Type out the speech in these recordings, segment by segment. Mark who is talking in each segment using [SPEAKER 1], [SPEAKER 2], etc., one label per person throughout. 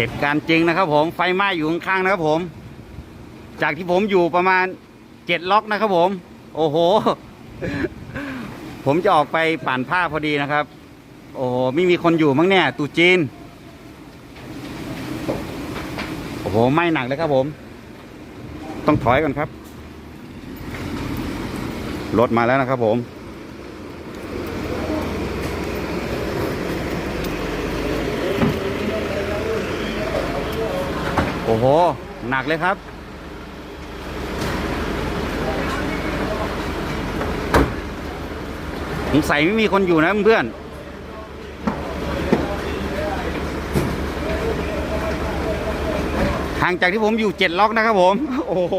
[SPEAKER 1] เหตุการณ์จริงนะครับผมไฟไหม้อยู่ข้างๆนะครับผม จากที่ผมอยู่ประมาณเจ็ดล็อกนะครับผม โอ้โห ผมจะออกไปป่านผ้าพอดีนะครับ โอ้โหไม่มีคนอยู่มั้งเนี่ยตู่จีน โอ้โหไหม้หนักเลยครับผม ต้องถอยก่อนครับ รถมาแล้วนะครับผม อ้โห หนักเลยครับสงสัยไม่มีคนอยู่นะเพื่อนห่างจากที่ผมอยู่เจ็ดล็อกนะครับผม โอ้โห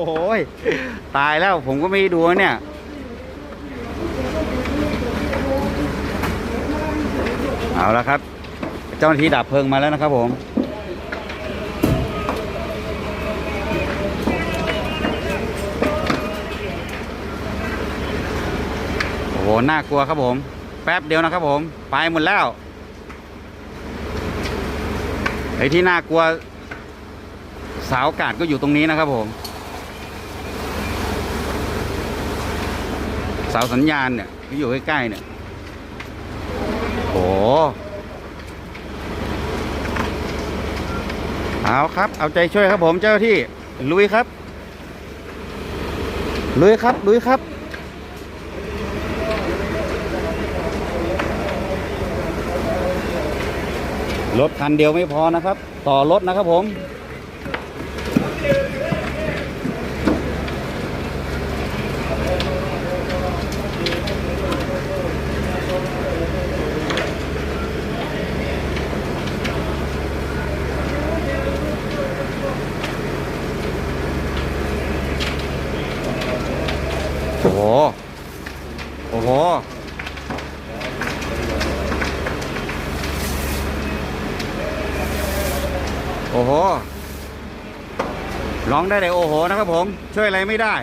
[SPEAKER 1] ตายแล้วผมก็ไม่ดูเนี่ยเอาล้วครับ เจ้าหน้าที่ดับเพลิงมาแล้วนะครับผม โอ้โหน่ากลัวครับผม แป๊บเดียวนะครับผม ไปหมดแล้วไอ้ที่น่ากลัว สาวอากาศก็อยู่ตรงนี้นะครับผมเสาสัญญาณเนี่ยที่อยู่ใกล้ๆเนี่ยโอ้โหเอาครับ เอาใจช่วยครับผมเจ้าที่ ลุยครับ ลุยครับ ลุยครับ รถคันเดียวไม่พอนะครับ ต่อรถนะครับผมโอ้โหโอ้โห โอ้โห ร้องได้แต่โอ้โหนะครับผม ช่วยอะไรไม่ได้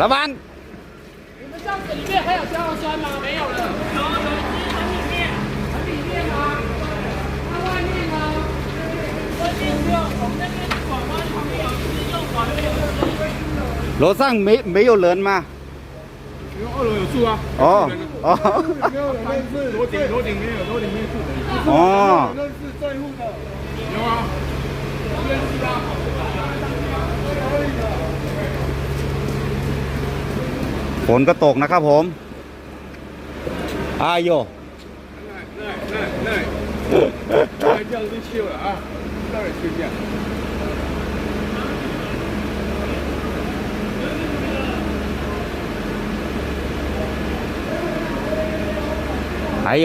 [SPEAKER 1] ระวัง
[SPEAKER 2] 你们这样子里面还有焦酸吗？没有了。有有很里面，很里面吗？那外面呢？外面不用，我们那边管湾旁边有自用管那边有
[SPEAKER 1] โรซังไม่ไม่有人吗
[SPEAKER 3] 因为二楼有树啊。
[SPEAKER 1] 哦哦
[SPEAKER 3] 没有人认识。楼顶楼顶没有，楼顶没有树的。
[SPEAKER 1] 哦
[SPEAKER 3] 认识这户的。有啊。认识啊。
[SPEAKER 1] ฝนก็ตกนะครับผม อาโย
[SPEAKER 3] 那那那那这样就去了啊，那儿去见。
[SPEAKER 1] 还有了，还有。เจ้าหน้ เข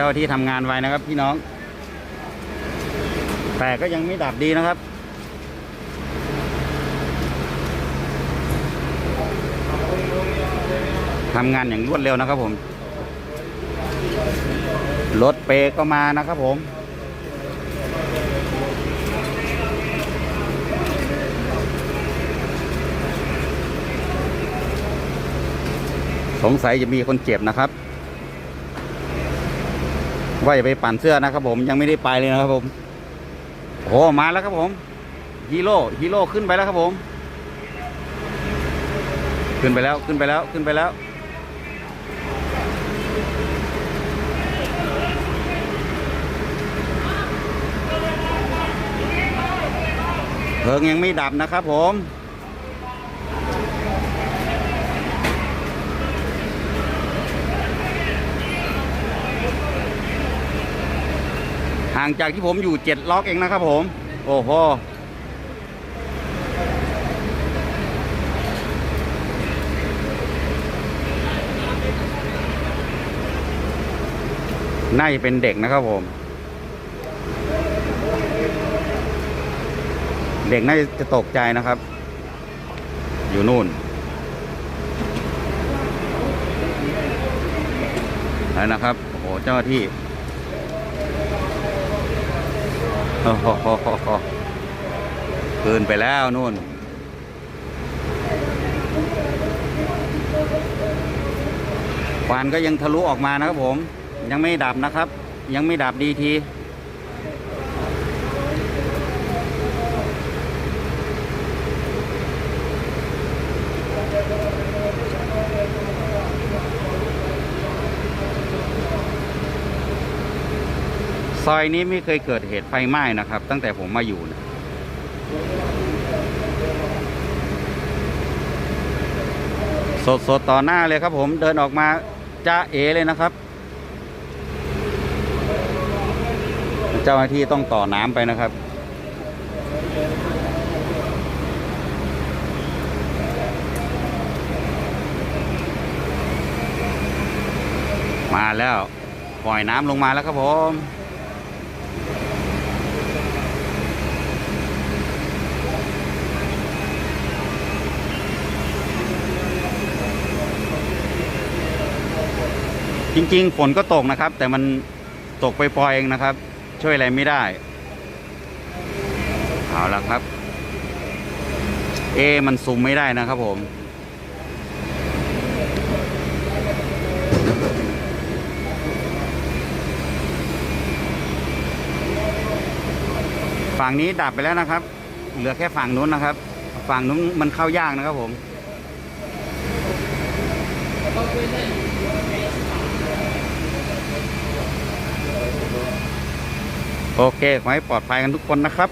[SPEAKER 1] ้าที่ทำงานไว้นะครับพี่น้อง แต่ก็ยังไม่ดับดีนะครับทำงานอย่างรวดเร็วนะครับผม รถเปรย์ก็มานะครับผม สงสัยจะมีคนเจ็บนะครับ ว่าจะไปปั่นเสื้อนะครับผมยังไม่ได้ไปเลยนะครับผมโอ้มาแล้วครับผมฮีโร่ฮีโร่ขึ้นไปแล้วครับผม ขึ้นไปแล้วขึ้นไปแล้วขึ้นไปแล้ว เพลิงยังไม่ดับนะครับผม ห่างจากที่ผมอยู่เจ็ดล็อกเองนะครับผม โอ้โหน่าจะเป็นเด็กนะครับผม เด็กน่าจะตกใจนะครับ อยู่นู่นแล้วนะครับ โอ้โห เจ้าหน้าที่ โอ้โหคืนไปแล้วนู่น ควันก็ยังทะลุออกมานะครับผม ยังไม่ดับนะครับ ยังไม่ดับดีที อยนี้ไม่เคยเกิดเหตุไฟไหม้นะครับ ตั้งแต่ผมมาอยู่นะสดสดต่อหน้าเลยครับผมเดินออกมาจ้าเอเลยนะครับ เจ้าหน้าที่ต้องต่อน้ำไปนะครับ มาแล้วปล่อยน้ำลงมาแล้วครับผม จริง ๆ ฝนก็ตกนะครับ แต่มันตกไปปล่อยเองนะครับ ช่วยอะไรไม่ได้เอาละครับ เอ มันซูมไม่ได้นะครับผม ฝั่งนี้ดับไปแล้วนะครับ เหลือแค่ฝั่งนู้นนะครับ ฝั่งนู้นมันเข้ายากนะครับผม โอเคขอให้ปลอดภัยกันทุกคนนะครับ